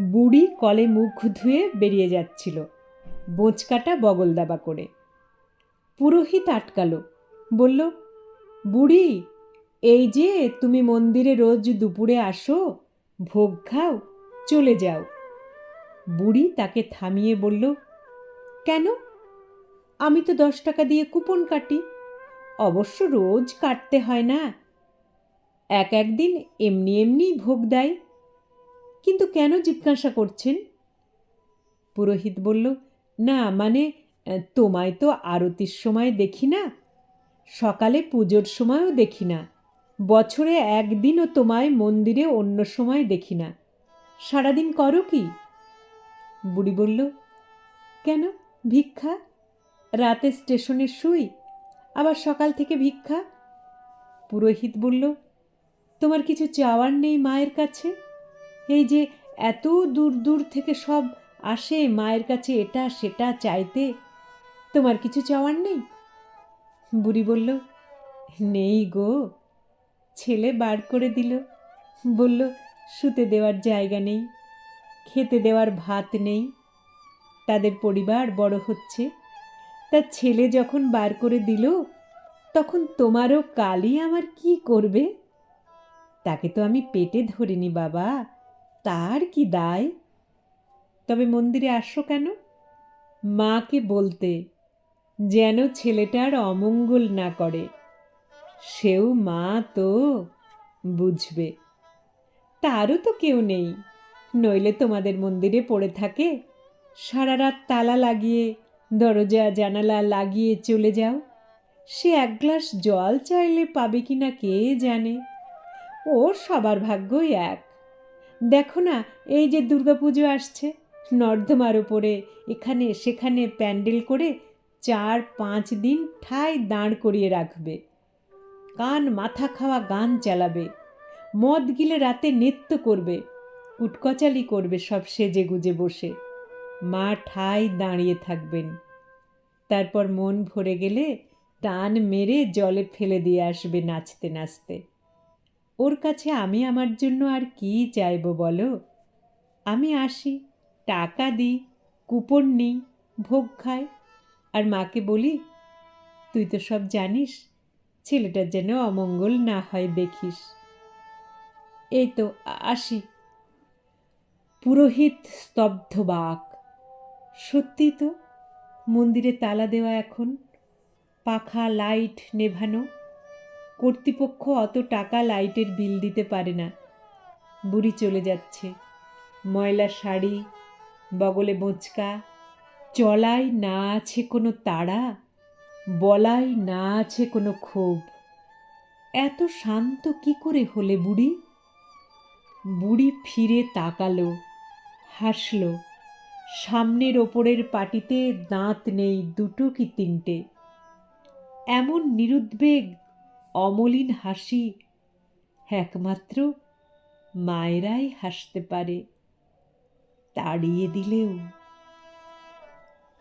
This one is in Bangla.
বুড়ি কলে মুখ ধুয়ে বেরিয়ে যাচ্ছিল। বোঁচকাটা বগল দাবা করে। পুরোহিত আটকালো। বলল, বুড়ি, এই যে তুমি মন্দিরে রোজ দুপুরে আসো, ভোগ খাও, চলে যাও। বুড়ি তাকে থামিয়ে বলল, কেন? আমি তো দশ টাকা দিয়ে কুপন কাটি। অবশ্য রোজ কাটতে হয় না। এক একদিন এমনি এমনি ভোগ দেয়। কিন্তু কেন জিজ্ঞাসা করছেন? পুরোহিত বলল, না মানে তোমায় তো আরতির সময় দেখি না, সকালে পুজোর সময়ও দেখি না, বছরে একদিনও তোমায় মন্দিরে অন্য সময় দেখি না, সারাদিন করো কি? বুড়ি বলল, কেন, ভিক্ষা? রাতে স্টেশনে শুই, আবার সকাল থেকে ভিক্ষা? পুরোহিত বলল, তোমার কিছু চাওয়ার নেই মায়ের কাছে? এই যে এত দূর দূর থেকে সব আসে মায়ের কাছে এটা সেটা চাইতে, তোমার কিছু চাওয়ার নেই? বুড়ি বলল, নেই গো। ছেলে বার করে দিল, বলল, শুতে দেওয়ার জায়গা নেই, খেতে দেওয়ার ভাত নেই, তাদের পরিবার বড় হচ্ছে। তা ছেলে যখন বার করে দিল, তখন তোমারও কালই আমার কি করবে? তাকে তো আমি পেটে ধরিনি বাবা। তার কি দায়? তবে মন্দিরে আসো কেন? মাকে বলতে, যেন ছেলেটার অমঙ্গল না করে। সেও মা তো, বুঝবে। তারও তো কেউ নেই। নইলে তোমাদের মন্দিরে পড়ে থাকে। সারা রাত তালা লাগিয়ে, দরজা, জানালা লাগিয়ে চলে যাও। সে এক গ্লাস জল চাইলে পাবে কি না কে জানে? ও সবার ভাগ্যই এক। দেখো না, এই যে দুর্গাপুজো আসছে। নর্দমার ওপরে এখানে সেখানে প্যান্ডেল করে চার পাঁচ দিন ঠাই দাঁড় করিয়ে রাখবে। কান মাথা খাওয়া গান চালাবে। মদ গিলে রাতে নৃত্য করবে। কুটকচালি করবে সব সেজে গুজে বসে। মা ঠাই দাঁড়িয়ে থাকবেন। তারপর মন ভরে গেলে টান মেরে জলে ফেলে দিয়ে আসবে নাচতে নাচতে। ওর কাছে আমি আমার জন্য আর কি চাইব বলো? আমি আসি, টাকা দিই, কুপন নিই, ভোগ খাই। আর মাকে বলি, তুই তো সব জানিস ছেলেটার যেন অমঙ্গল না হয় দেখিস। এই তো, আসি। পুরোহিত স্তব্ধ বাক। সত্যি তো, মন্দিরে তালা দেওয়া এখন, পাখা, লাইট নেভানো। কর্তৃপক্ষ অত টাকা লাইটের বিল দিতে পারে না। বুড়ি চলে যাচ্ছে। ময়লা শাড়ি, বগলে বোঁচকা চলায় না আছে কোনো তাড়া বলাই না আছে কোনো ক্ষোভ। এত শান্ত কি করে হলে বুড়ি? বুড়ি ফিরে তাকালো, হাসল। সামনের ওপরের পাটিতে দাঁত নেই দুটো কি তিনটে? এমন নিরুদ্বেগ অমলিন হাসি। একমাত্র মায়েরাই হাসতে পারে। তাড়িয়ে দিলেও